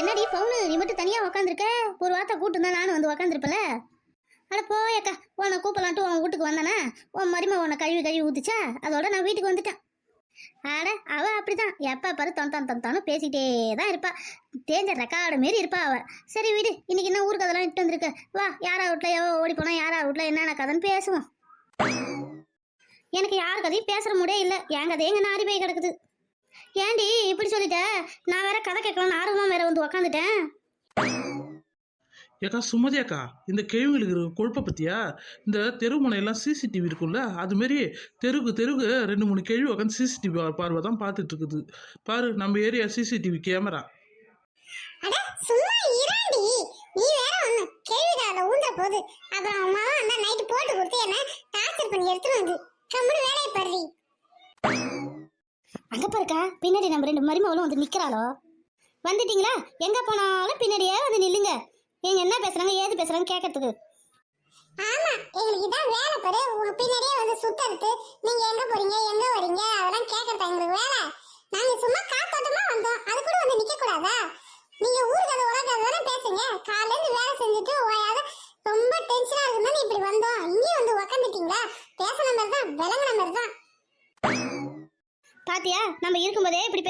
என்னடி பவுனு நீ மட்டும் தனியா உக்காந்துருக்க? ஒரு வார்த்தை கூட்டு இருந்தா நானும் வந்து உக்காந்துருப்பல அட போயக்கா உன்னை கூப்பிடலான்ட்டு உன் வீட்டுக்கு வந்தானா? உன் மருமை உன்னை கழுவி கழுவி ஊத்துச்சா? அதோட நான் வீட்டுக்கு வந்துட்டேன். அட அவ அப்படிதான். எப்ப பாரு தொன் தொன் தொன் தொன்னு பேசிக்கிட்டே தான் இருப்பா. தேஞ்ச ரெக்கார்டு மாரி இருப்பா அவ. சரி வீடு இன்னைக்கு என்ன ஊருக்கு அதெல்லாம் இட்டு வந்திருக்க? வா யாரா வீட்ல எவ்வளோ ஓடி போனா யாரா வீட்ல என்னென்ன கதைன்னு பேசுவோம். எனக்கு யார் கதையும் பேசுற முடியே இல்லை. என் கதையே எங்க நாரி போய் கிடக்குது. ஏண்டி இப்படி சொல்லிட்ட? நான் வேற கதை கேட்கலாம்னு ஆர்வமா வேற வந்து உக்காந்துட்டேன். ஏக்கா சுமதி அக்கா இந்த கேள்விகளுக்கு இருக்கிற கொழுப்பை பத்தியா? இந்த தெரு முனையெல்லாம் சிசிடிவி இருக்கும்ல அது மாரி தெருக்கு தெருக்கு ரெண்டு மூணு கேள்வி உட்காந்து சிசிடிவி பார்வை தான் பார்த்துட்டு இருக்குது. பாரு நம்ம ஏரியா சிசிடிவி கேமரா அட சும்மா இராண்டி நீ வேற ஒண்ணு ஊந்த போது அப்புறம் அம்மா அந்த நைட்டு போட்டு கொடுத்து என்ன டார்ச்சர் பண்ணி எடுத்துட்டு வந்து கம்முனு வேலையை படுறி அங்கே பாருக்கா பின்னாடி நம்ம ரெண்டு மருமகளும் வந்து நிக்கிறாளோ? வந்துட்டீங்களா? எங்க போனாலும் பின்னாடியே வந்து நில்லுங்க. நீங்க என்ன பேசுறாங்க ஏது பேசுறாங்க கேட்கறதுக்கு ஆமா எங்களுக்கு தான் வேலை பாரு. பின்னாடியே வந்து சுத்தறது நீங்க எங்க போறீங்க? எங்க வரீங்க அதெல்லாம் கேட்கறதா எங்களுக்கு வேலை நாங்க சும்மா காத்தோட்டமா வந்தோம் அது கூட வந்து நிக்க கூடாதா நீங்க ஊருக்கு அது உலக தானே பேசுங்க காலையில இருந்து வேலை செஞ்சுட்டு ஓயாத ரொம்ப டென்ஷனா இருக்குன்னு இப்படி வந்தோம் இங்கேயும் வந்து உக்காந்துட்டீங்களா பேசுன மாதிரி தான் விளங்குன மாதிரி தான் பாத்தியா நம்ம இருக்கும்போதே இப்படி பேசுது எக்கா எக்கா சுமதி அக்கா எக்கா சீக்கிரம் வாக்கா சீக்கிரம் போலாம் வாக்கா ஏண்டி இவ்வளவு மூச்சு இருக்க ஓடியாரா என்னாச்சு எக்கா எக்கா கோவப்படாத கேளுக்கா இருக்கா ஒரு நிமிஷம் அப்பா என்னால ஓடி வர முடியலையே அம்மா எக்கா சீக்கிரம் வாக்கா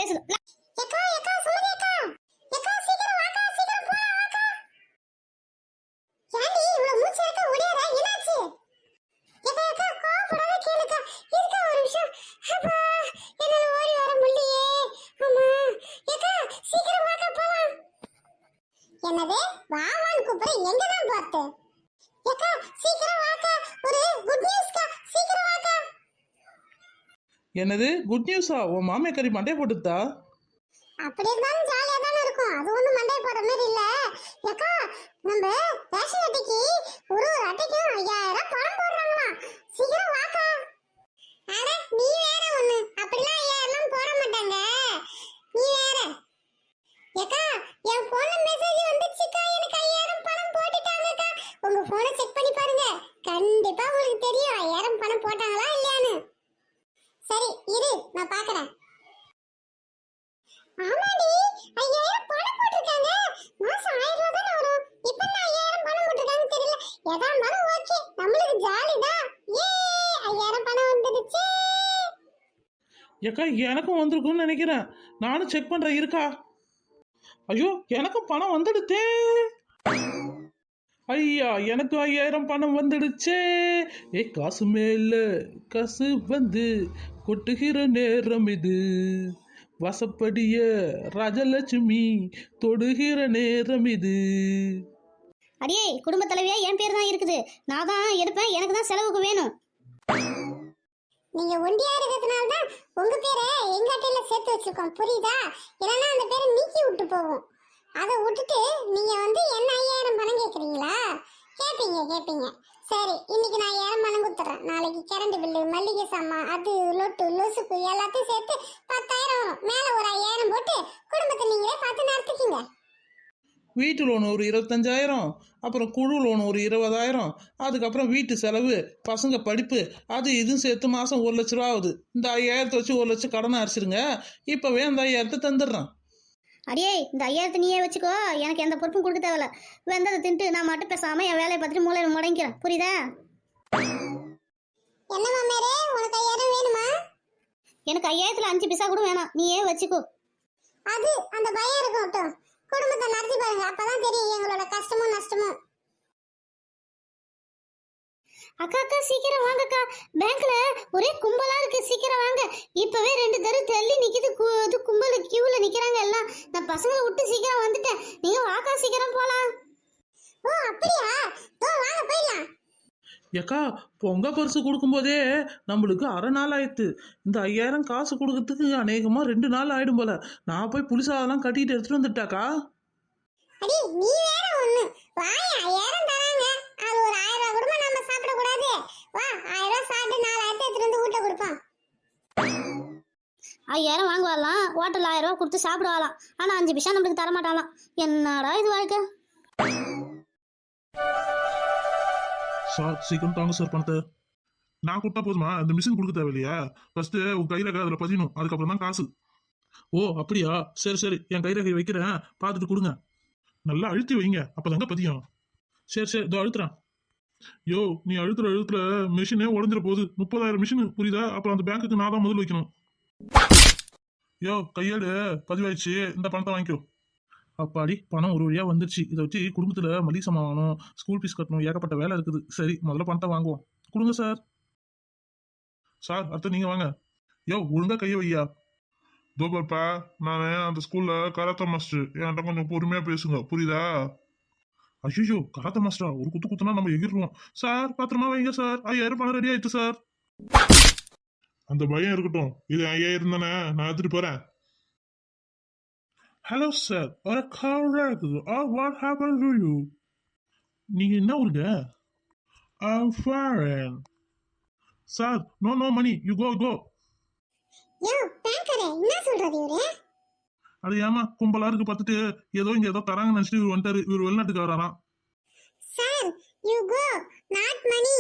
போலாம். என்னது? வா வான்னு கூப்பிடுற எங்க தான் பார்த்து? ஏக்கா சீக்கிரம் வாக்கா. ஒரு குட் நியூஸ்க்கா என்னது? குட் நியூஸா உன் மாமியாக்கறி மண்டே போட்டுதா அப்படி இருந்தாலும் ஜாலியா தானே இருக்கும். அது ஒண்ணும் மண்டே போற மாதிரி இல்ல. ஏக்கா நம்ம ரேஷன் அட்டைக்கு ஒரு ஒரு அட்டைக்கு ஐயாயிரம் பணம் போடுறாங்களாம். சீக்கிரம் வாக்கா. அட நீ வேற ஒண்ணு. அப்படிலாம் ஐயாயிரம் போட மாட்டாங்க. நீ வேற. ஏக்கா என் போன்ல மெசேஜ் வந்துச்சுக்கா. எனக்கு ஐயாயிரம் பணம் போட்டுட்டாங்கக்கா. உங்க போனை செக் பண்ணி பாருங்க. கண்டிப்பா உங்களுக்கு தெரியும். ஐயாயிரம் பணம் போட்டாங்களா சரி இரு நான் பாக்குறேன். ஆமாடி ஐயாயிரம் பணம் போட்டிருக்காங்க. மாசம் ஆயிரம் ரூபாய் தானே வரும். இப்ப என்ன ஐயாயிரம் பணம் போட்டிருக்காங்கன்னு தெரியல. எதா இருந்தாலும் ஓகே நம்மளுக்கு ஜாலி தான். ஏ ஐயாயிரம் பணம் வந்துடுச்சு. ஏக்கா எனக்கும் வந்திருக்கும்னு நினைக்கிறேன். நானும் செக் பண்றேன் இருக்கா? ஐயோ எனக்கும் பணம் வந்துடுதே ஐயா எனக்கு ஐயாயிரம் பணம் வந்துடுச்சே. ஏ காசு மேல காசு வந்து கொட்டுகிற நேரம் இது. வசப்படிய ராஜலட்சுமி தொடுகிற நேரம் இது. அடியே குடும்ப தலைவியா என் பேர் தான் இருக்குது. நான் தான் எடுப்பேன் எனக்கு தான் செலவுக்கு வேணும். நீங்க ஒண்டியா இருக்கிறதுனால தான் உங்க பேரை எங்க அட்டையில சேர்த்து வச்சிருக்கோம். புரியுதா? இல்லைன்னா அந்த பேரை நீக்கி விட்டு போகும் அதை விட்டுட்டு நீங்க வந்து என்ன ஐயாயிரம் பணம் கேக்குறீங்களா? கேட்பீங்க கேட்பீங்க சரி இன்னைக்கு நான் ஐயாயிரம் பணம் கொடுத்துட்றேன் நாளைக்கு கரண்ட் பில்லு மல்லிகை சாமான் அது லொட்டு லொசுக்கு எல்லாத்தையும் சேர்த்து பத்தாயிரம் வரும் மேல ஒரு ஐயாயிரம் போட்டு குடும்பத்தை நீங்களே பார்த்து நடத்திக்கிங்க. வீட்டு லோன் ஒரு இருபத்தஞ்சாயிரம் அப்புறம் குழு லோன் ஒரு இருபதாயிரம் அதுக்கப்புறம் வீட்டு செலவு பசங்க படிப்பு அது இதுவும் சேர்த்து மாதம் ஒரு லட்ச ரூபா ஆகுது. இந்த ஐயாயிரத்தை வச்சு ஒரு லட்சம் கடனை அரைச்சிருங்க இப்போவே அந்த ஐயாயிரத்தை தந்துடுறேன். அடியே இந்த ஐயாயிரத்தை நீயே வச்சுக்கோ. எனக்கு எந்த பொறுப்பும் கொடுக்க தேவையில்ல. வெந்ததை தின்ட்டு நான் மட்டும் பேசாம என் வேலையை பார்த்துட்டு மூலையில் முடங்கிக்கிறேன் புரியுதா? என்ன மாமேரே உனக்கு ஐயாயிரம் வேணுமா? எனக்கு ஐயாயிரத்துல அஞ்சு பைசா கூட வேணாம். நீயே வச்சுக்கோ. அது அந்த பயம் இருக்கட்டும் குடும்பத்தை நடத்தி பாருங்க. அப்பதான் தெரியும் எங்களோட கஷ்டமும் நஷ்டமும். அக்கா அக்கா சீக்கிரம் வாங்கக்கா. பேங்க்ல ஒரே கும்பலா இருக்கு. சீக்கிரம் வாங்க. இப்பவே ரெண்டு தெரு தள்ளி நிக்குது. இது கும்பல் கியூல நிக்கிறாங்க. பசங்களை விட்டு சீக்கிரம் வந்துட்டேன். நீங்க வாக்கா சீக்கிரம் போலாம். ஓ அப்படியா? தோ வாங்க போயிடலாம். ஏக்கா பொங்க பரிசு கொடுக்கும்போதே நம்மளுக்கு அரை நாள் ஆயிடுத்து. இந்த ஐயாயிரம் காசு கொடுக்கறதுக்கு அநேகமாக ரெண்டு நாள் ஆயிடும் போல. நான் போய் புளிசாதெல்லாம் கட்டிட்டு எடுத்துட்டு வந்துட்டாக்கா? அடி நீ வேற ஒண்ணு. வாய ஐயாயிரம் தராங்க. அது ஒரு ஆயிரம் ரூபாய் நம்ம சாப்பிட கூடாது வா ஆயிரம் ரூபாய் சாப்பிட்டு நாலாயிரத்தை எடுத்துட்டு வந்து வீட்டுல கொடுப்போம் ஐயாயிரம் வாங்க வரலாம் ஹோட்டல் ஆயிரம் ரூபா கொடுத்து சாப்பிட வரலாம் ஆனா அஞ்சு பைசா நம்மளுக்கு தரமாட்டாலாம் என்னடா இது வாழ்க்கை? சார் சீக்கிரம் தாங்க சார் பணத்தை. நான் கொடுத்தா போதுமா? அந்த மிஷின் கொடுக்க தேவையில்லையா? ஃபர்ஸ்ட் உங்கள் கையில அதில் பதியணும். அதுக்கப்புறம் தான் காசு. ஓ அப்படியா? சரி சரி. என் கைரேகை வைக்கிறேன். பார்த்துட்டு கொடுங்க. நல்லா அழுத்தி வைங்க. அப்பதாங்க பதியும். சரி சரி. இதோ அழுத்துறேன். யோ நீ அழுத்துற அழுத்துல மிஷினே உடஞ்சிட போகுது முப்பதாயிரம் மிஷின் புரியுதா? அப்புறம் அந்த பேங்க்குக்கு நான் தான் முதல் வைக்கணும். யோ கையேடு. பதிவாயிடுச்சு. இந்த பணத்தை வாங்கிக்கோ. அப்பாடி பணம் ஒரு வழியாக வந்துருச்சு. இதை வச்சு குடும்பத்தில் மளிகை சாமான் வாங்கணும் ஸ்கூல் ஃபீஸ் கட்டணும் ஏகப்பட்ட வேலை இருக்குது. சரி முதல்ல பணத்தை வாங்குவோம். கொடுங்க சார் சார் அடுத்து நீங்கள் வாங்க. யோ ஒழுங்கா கையை வையா தோபர்ப்பா நான் அந்த ஸ்கூலில் கராத்தே மாஸ்டர் என்கிட்ட கொஞ்சம் பொறுமையாக பேசுங்க. புரியுதா? அய்யோ கராத்த மாஸ்டரா ஒரு குத்து குத்துனா நம்ம எகிருவோம் சார் பத்திரமா வைங்க சார் ஐயாயிரம் பணம் ரெடி ஆயிடுச்சு சார் அந்த பயம் இருக்கட்டும். இது ஐயாயிரம் தானே? நான் எடுத்துட்டு போறேன். ஹலோ சார் ஒரு கால் இருக்குது. Ah what happen to you நீங்க என்ன ஊருங்க? Foreign sir no no money you go go அது ஏமா கும்பலா இருக்கு பார்த்துட்டு ஏதோ இங்க ஏதோ தராங்கன்னு நினைச்சிட்டு இவர் வந்துட்டாரு. இவர் வெளிநாட்டுக்கு வராராம் sir you go not money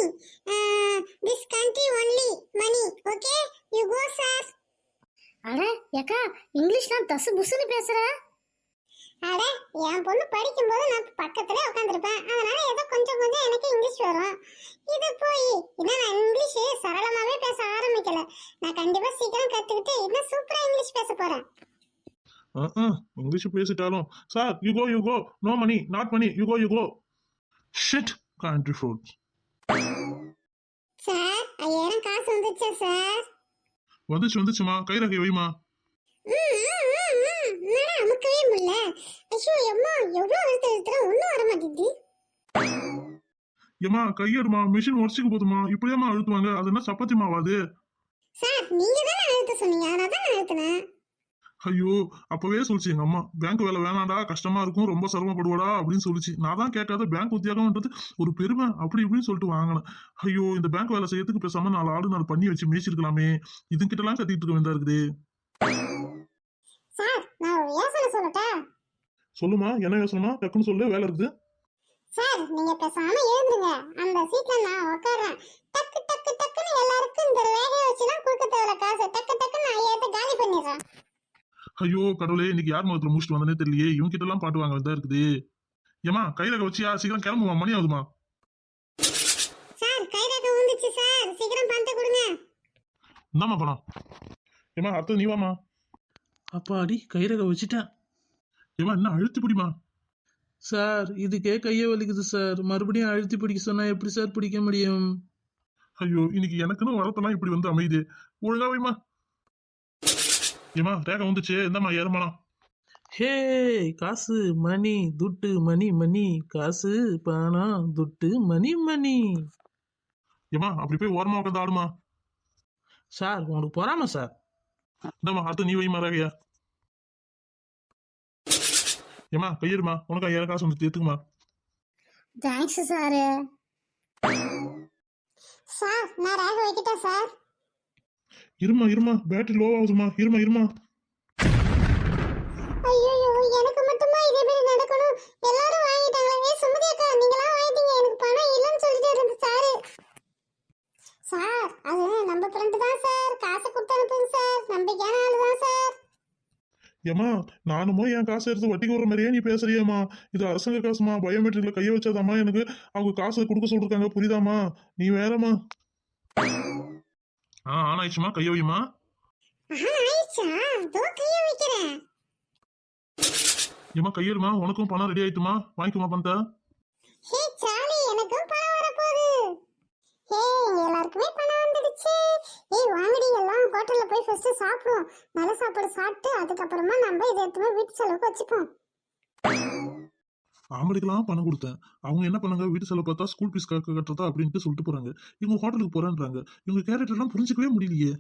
this country only money okay you go sir அட ஏக்கா இங்கிலீஷ்லாம் தசு புசுன்னு பேசுற. அட என் பொண்ணு படிக்கும்போது நான் பக்கத்துல உட்காந்துருப்பேன் அதனால ஏதோ கொஞ்சம் கொஞ்சம் எனக்கு இங்கிலீஷ் வரும். இது போய் இன்னும் நான் இங்கிலீஷ் சரளமாவே பேச ஆரம்பிக்கல. நான் கண்டிப்பா சீக்கிரம் கத்துக்கிட்டு இன்னும் சூப்பரா இங்கிலீஷ் பேச போறேன். English பேசிட்டாலும். Sir you go you go no money not money you go you go shit country food sir ஐயாயிரம் காசு வந்துச்சா சார்? வந்துச்சு வந்துச்சுமா கைரகை வைமா ம், ம், ம், ம். என்னடா அமுக்கவே முடியல. ஐயோ அம்மா எவ்வளவு அழுத்த அழுத்துற ஒன்றும் வர மாட்டேங்குது? ஏமா கையெடுமா. மிஷின் உடச்சிக்கு போதுமா இப்படியாம்மா அழுத்துவாங்க. அது என்ன சப்பாத்தி மாவாது சார் நீங்க தானே அழுத்த சொன்னீங்க. அதனால தான் நான் அழுத்தினேன். ஐயோ அப்பவே சொல்லிச்சு எங்க அம்மா பேங்க் வேலை வேணாம்டா கஷ்டமா இருக்கும் ரொம்ப சிரமப்படுவாடா அப்படின்னு சொல்லிச்சு. நான் தான் கேட்காத பேங்க் உத்தியோகம்ன்றது ஒரு பெருமை அப்படி இப்படின்னு சொல்லிட்டு வாங்கினேன். ஐயோ இந்த பேங்க் வேலை செய்யறதுக்கு பேசாம நாலு ஆடு நாலு பண்ணி வச்சு மேய்ச்சிருக்கலாமே. இதுகிட்ட எல்லாம் கத்திட்டு இருக்க வேண்டியதா இருக்குது? சொல்லுமா என்ன யோசனைமா டக்குன்னு சொல்லு வேலை இருக்குது. சார் நீங்க பேசாம எழுந்துருங்க. அந்த சீட்ல நான் உட்கார்றேன். டக்கு டக்கு டக்குன்னு எல்லாருக்கும் இந்த ஐயோ கடவுளே இன்னைக்கு யார் முகத்துல முடிச்சுட்டு வந்தனே தெரியலையே. இவங்க கிட்ட எல்லாம் பாட்டு வாங்க வேண்டியதா இருக்குது. ஏமா கையில வச்சியா? சீக்கிரம் கிளம்புமா? மணி ஆகுதுமா? சார் கை ரேகை வந்துச்சு சார். சீக்கிரம் பணத்தை கொடுங்க. இந்தாம்மா பணம். ஏமா அடுத்தது நீ வாமா அப்பாடி கைரக வச்சுட்டேன் ஏமா என்ன அழுத்தி பிடிமா? சார் இதுக்கே கையை வலிக்குது சார். மறுபடியும் அழுத்தி பிடிக்க சொன்னா எப்படி சார் பிடிக்க முடியும்? ஐயோ இன்னைக்கு எனக்குன்னு வரத்தெல்லாம் இப்படி வந்து அமையுது. ஒழுங்கா வைமா ஏமா ரேகை வந்துச்சு. இந்தாம்மா ஏறுமாலாம் ஹே காசு மணி துட்டு மணி மணி. காசு பணம் துட்டு மணி மணி. ஏமா அப்படி போய் ஓரமா உட்காந்து ஆடுமா? சார் உங்களுக்கு பொறாம சார். இந்தாம்மா அடுத்து நீ வைமா ரேகையா. ஏமா கையெடுமா உனக்கு ஐயாயிரம் காசு வந்து எடுத்துக்குமா தேங்க்ஸ் சாரு. சார் நான் ரேகை வைக்கிட்டேன் சார்? இருமா இருமா பேட்டரி லோ ஆகுதுமா இருமா இருமா. சாரு. சார் அது நம்ம ஃப்ரெண்டு தான் சார். காசை கொடுத்து அனுப்புங்க சார். நம்பிக்கையான ஆளு தான் சார். ஏமா நானுமோ என் காசு எடுத்து வட்டிக்கு வர மாதிரியே நீ பேசுறியேம்மா. இது அரசாங்க காசுமா? பயோமெட்ரிக்ல கைய வச்சாதாம்மா எனக்கு? அவங்க காசு கொடுக்க சொல்லிருக்காங்க. புரியுதாம்மா? நீ வேறம்மா. ஆ ஆனாயிடுச்சுமா கைய வைமா ஆஹா ஆயிடுச்சா தோ கையை வைக்கிறேன். ஏமா கையெடுமா உனக்கும் பணம் ரெடி ஆயிட்டுமா? வாங்கிக்குமா பணத்தை. ஹே சாலி எனக்கும் பணம் ஹே எல்லாருக்குமே பணம் வந்துடுச்சு. ஏய் வாங்கடி எல்லாம் ஹோட்டல்ல போய் ஃபர்ஸ்ட் சாப்பிடுவோம். நல்ல சாப்பாடு சாப்பிட்டு அதுக்கப்புறமா நம்ம இதை எடுத்து போய் வீட்டு செலவுக்கு வச்சுப்போம். அவங்களுக்கெல்லாம் பணம் கொடுத்தேன். அவங்க என்ன பண்ணாங்க? வீட்டு செலவு பார்த்தா ஸ்கூல் ஃபீஸ் கட்டுறதா அப்படின்ட்டு சொல்லிட்டு போறாங்க. இவங்க ஹோட்டலுக்கு போறேன்றாங்க. இவங்க கேரக்டர் எல்லாம் புரிஞ்சுக்கவே முடியலையே.